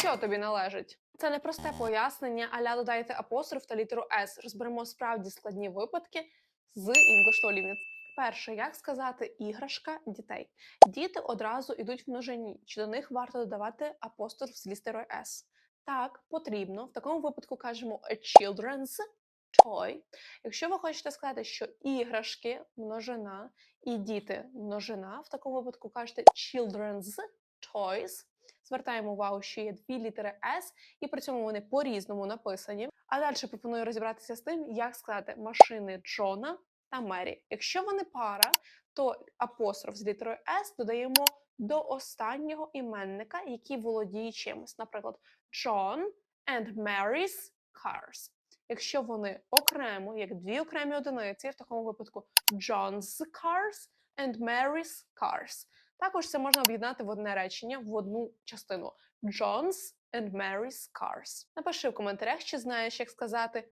що тобі належить. Це не просте пояснення, аля додайте апостроф та літеру S. Розберемо справді складні випадки з English to. Перше, як сказати іграшка дітей. Діти одразу йдуть в множині. Чи до них варто додавати апостроф з літерою S? Так, потрібно. В такому випадку кажемо a children's toy. Якщо ви хочете сказати, що іграшки множина і діти множина, в такому випадку кажете children's toys. Звертаємо увагу, що є дві літери S, і при цьому вони по-різному написані. А далі пропоную розібратися з тим, як сказати машини Джона та Мері. Якщо вони пара, то апостроф з літерою S додаємо до останнього іменника, який володіє чимось. Наприклад, John and Mary's cars. Якщо вони окремо, як дві окремі одиниці, в такому випадку John's cars and Mary's cars. Також це можна об'єднати в одне речення в одну частину John's and Mary's cars. Напиши в коментарях, чи знаєш, як сказати